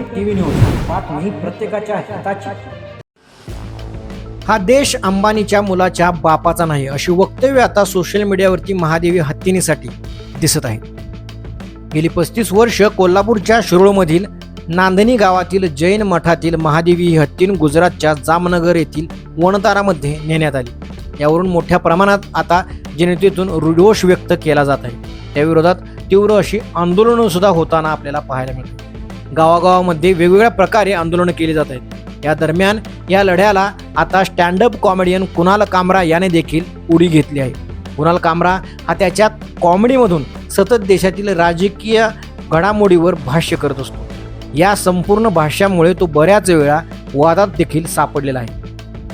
TV news बातमी प्रत्येकाच्या हिताची. हा देश अंबानीच्या मुलाच्या बापाचा नाही अशी वक्तव्य आता सोशल मीडियावरती महादेवी हत्तीनीसाठी दिसत आहे. गेली पस्तीस वर्ष कोल्हापूरच्या शिरोळमधील नांदणी गावातील जैन मठातील महादेवी ही हत्तीन गुजरातच्या जामनगर येथील वणतारामध्ये नेण्यात आली. यावरून मोठ्या प्रमाणात आता जनतेतून रुडोष व्यक्त केला जात आहे. त्याविरोधात तीव्र अशी आंदोलनं सुद्धा होताना आपल्याला पाहायला मिळतात गावागावामध्ये वेगवेगळ्या प्रकारे आंदोलनं केली जात आहेत. या दरम्यान या लढ्याला आता स्टँडअप कॉमेडियन कुणाल कामरा याने देखील उडी घेतली आहे. कुणाल कामरा हा त्याच्या कॉमेडीमधून सतत देशातील राजकीय घडामोडीवर भाष्य करत असतो. या संपूर्ण भाष्यामुळे तो बऱ्याच वेळा वादात देखील सापडलेला आहे.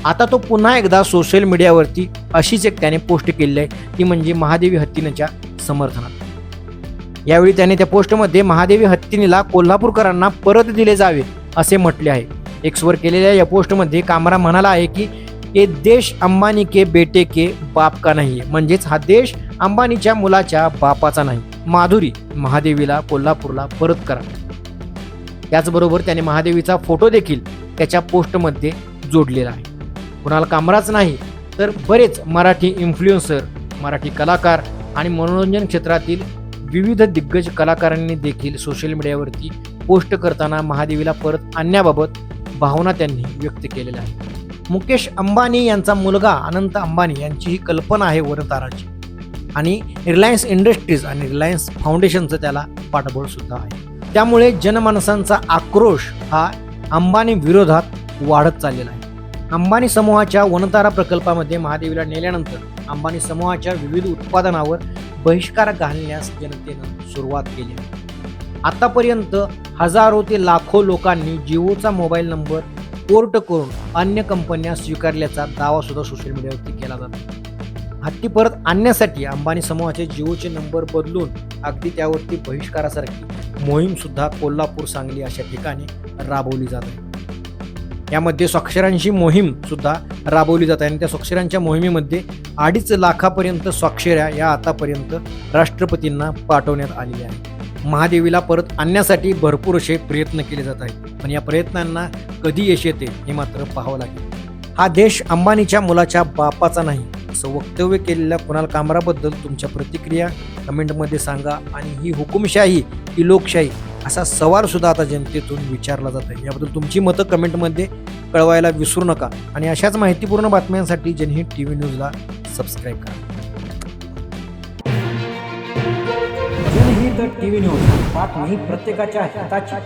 आता तो पुन्हा एकदा सोशल मीडियावरती अशीच एक त्याने पोस्ट केली आहे. ती म्हणजे महादेवी हत्तीनेच्या समर्थनात. यावेळी त्याने त्या पोस्टमध्ये महादेवी हत्तीनीला कोल्हापूरकरांना परत दिले जावे असे म्हटले आहे. एक्सवर केलेल्या या पोस्टमध्ये कामरा म्हणाला आहे की ये देश अंबानी के बेटे के बाप का नाही म्हणजेच हा देश अंबानीच्या मुलाच्या बापाचा नाही. माधुरी महादेवीला कोल्हापूरला परत करा. त्याचबरोबर त्याने महादेवीचा फोटो देखील त्याच्या पोस्टमध्ये जोडलेला आहे. कुणाला कामराच नाही तर बरेच मराठी इन्फ्लुएन्सर मराठी कलाकार आणि मनोरंजन क्षेत्रातील विविध दिग्गज कलाकारांनी देखील सोशल मीडियावरती पोस्ट करताना महादेवीला परत आणण्याबाबत भावना त्यांनी व्यक्त केलेल्या आहेत. मुकेश अंबानी यांचा मुलगा अनंत अंबानी यांची ही कल्पना आहे वरताराची. आणि रिलायन्स इंडस्ट्रीज आणि रिलायन्स फाउंडेशनचं त्याला पाठबळ सुद्धा आहे. त्यामुळे जनमानसांचा आक्रोश हा अंबानी विरोधात वाढत चाललेला आहे. अंबानी समूहाच्या वनतारा प्रकल्पामध्ये महादेवीला नेल्यानंतर अंबानी समूहाच्या विविध उत्पादनावर बहिष्कार घालण्यास जनतेनं सुरुवात केली. आहे आतापर्यंत हजारो ते लाखो लोकांनी जिओचा मोबाईल नंबर पोर्ट करून अन्य कंपन्या स्वीकारल्याचा दावा सुद्धा सोशल मीडियावरती केला जातो हत्ती परत आणण्यासाठी अंबानी समूहाचे जिओचे नंबर बदलून अगदी त्यावरती बहिष्कारासारखी मोहीम सुद्धा कोल्हापूर सांगली अशा ठिकाणी राबवली जात आहे. यामध्ये स्वाक्षरांची मोहीम सुद्धा राबवली जात आहे. आणि त्या स्वाक्षरांच्या मोहिमेमध्ये अडीच लाखापर्यंत स्वाक्षऱ्या या आतापर्यंत राष्ट्रपतींना पाठवण्यात आलेल्या आहेत. महादेवीला परत आणण्यासाठी भरपूर असे प्रयत्न केले जात आहेत. पण या प्रयत्नांना कधी यश येते हे मात्र पाहावं लागेल. हा देश अंबानीच्या मुलाच्या बापाचा नाही असं वक्तव्य केलेल्या कुणाल कामराबद्दल तुमच्या प्रतिक्रिया कमेंटमध्ये सांगा. आणि ही हुकुमशाही ही लोकशाही असा सवालसुद्धा आता जनतेतून विचारला जात आहे. याबद्दल तुमची मतं कमेंटमध्ये कळवायला विसरू नका. आणि अशाच माहितीपूर्ण बातम्यांसाठी जनहित टी व्ही न्यूजला सबस्क्राईब करा. जनहित टीव्ही न्यूज बातमी प्रत्येकाच्या हिताची